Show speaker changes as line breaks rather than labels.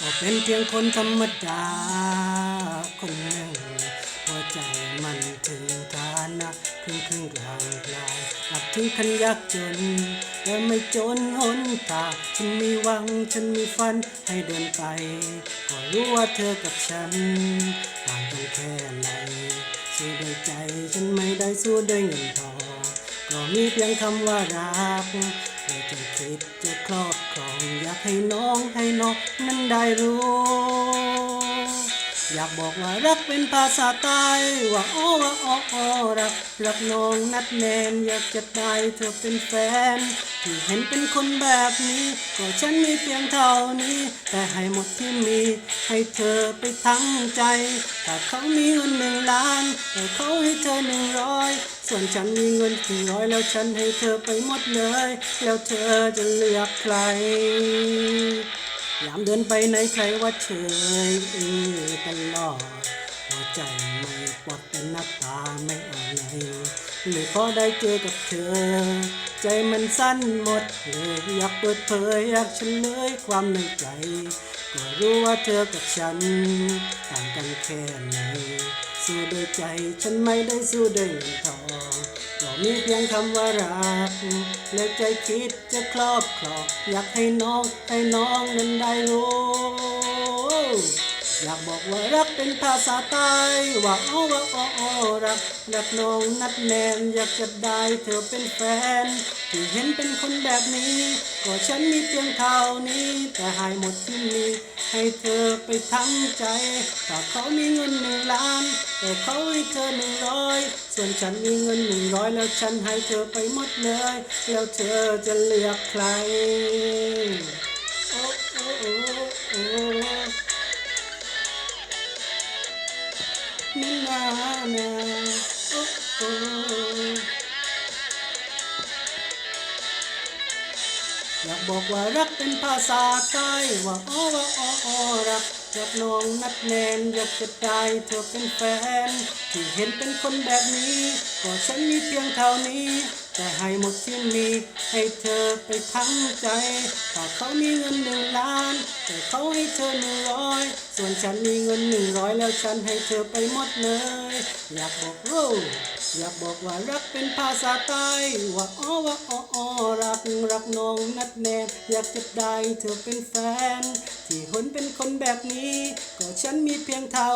ก็เป็นเพียงคนธรรมดา คนหนึ่งหัวใจมันถึงฐานะครึ่งครึ่งกลางกลางอาจถึงขันยากจน แต่ไม่จนหนทาฉันมีหวังฉันมีฝันให้เดินไป ก็รู้ว่าเธอกับฉันต่างกันแค่ไหนสู้ด้วยใจฉันไม่ได้สู้ด้วยเงินทองก็มีเพียงคำว่ารัก จะคิดจะครอบครอง อยากให้น้องให้น้องนั้นได้รู้ อยากบอกว่ารักเป็นภาษาใต้ว่าโอ้ว่าอ้ออ้อรักรักน้องนัดแนนอยากจะได้เธอเป็นแฟน ที่เห็นเป็นคนแบบนี้ ก็ฉันมีเพียงเท่านี้ แต่ให้หมดที่มี ให้เธอไปทั้งใจ ถ้าเขามีเงินหนึ่งล้านแต่เขาให้เธอหนึ่งร้อย ส่วนฉันมีเงินถึงร้อยแล้วฉันให้เธอไปหมดเลย แล้วเธอจะเลือกใคร ยามเดินไปไหนใครว่าเฉยเออตลอดหัวใจไม่ปลดเป็นนักตาไม่เอาไหนเลยพอได้เจอกับเธอ ใจมันสั้นหมดเลยอยากเปิดเผยอยากเฉลยความในใจก็รู้ว่าเธอกับฉัน ต่างกันแค่ไหน สู้ด้วยใจฉันไม่ได้สู้ด้วยเงินทองก็มีเพียงคำว่ารักและใจคิดจะครอบครองอยากให้น้องให้น้องนั้นได้รู้ อยากบอกว่ารักเป็นภาษาใต้ว่าโอ้ว่าอ้ออ้รักรักน้องนัดแนนอยากจะได้เธอเป็นแฟน ที่เห็นเป็นคนแบบนี้ ก็ฉันมีเพียงเท่านี้ แต่ให้หมดที่มีให้เธอไปทั้งใจถ้าเขามีเงินหนึ่งล้าน แต่เขาให้เธอหนึ่งร้อยส่วนฉันมีเงินหนึ่งร้อยแล้วฉันให้เธอไปหมดเลย แล้วเธอจะเลือกใคร นานานาโอ้โอ้อยากบอกว่ารักเป็นภาษาใต้ว่าอ้อว่าอ้อออรักอยากน้องนัดแนนอยากจะได้เธอเป็นแฟน ที่เห็นเป็นคนแบบนี้ ก็ฉันมีเพียงเท่านี้ แต่ให้หมดที่มี ให้เธอไปทั้งใจถ้าเขามีเงินหนึ่งล้าน แต่เขาให้เธอหนึ่งร้อยส่วนฉันมีเงินหนึ่งร้อยแล้วฉันให้เธอไปหมดเลย อยากบอกโอ้อยากบอกว่ารักเป็นภาษาใต้ว่าอ้อว่าอ้อออรักรักน้องนัดแนนอยากจะได้เธอเป็นแฟน ที่หนเป็นคนแบบนี้ ก็ฉันมีเพียงเท่า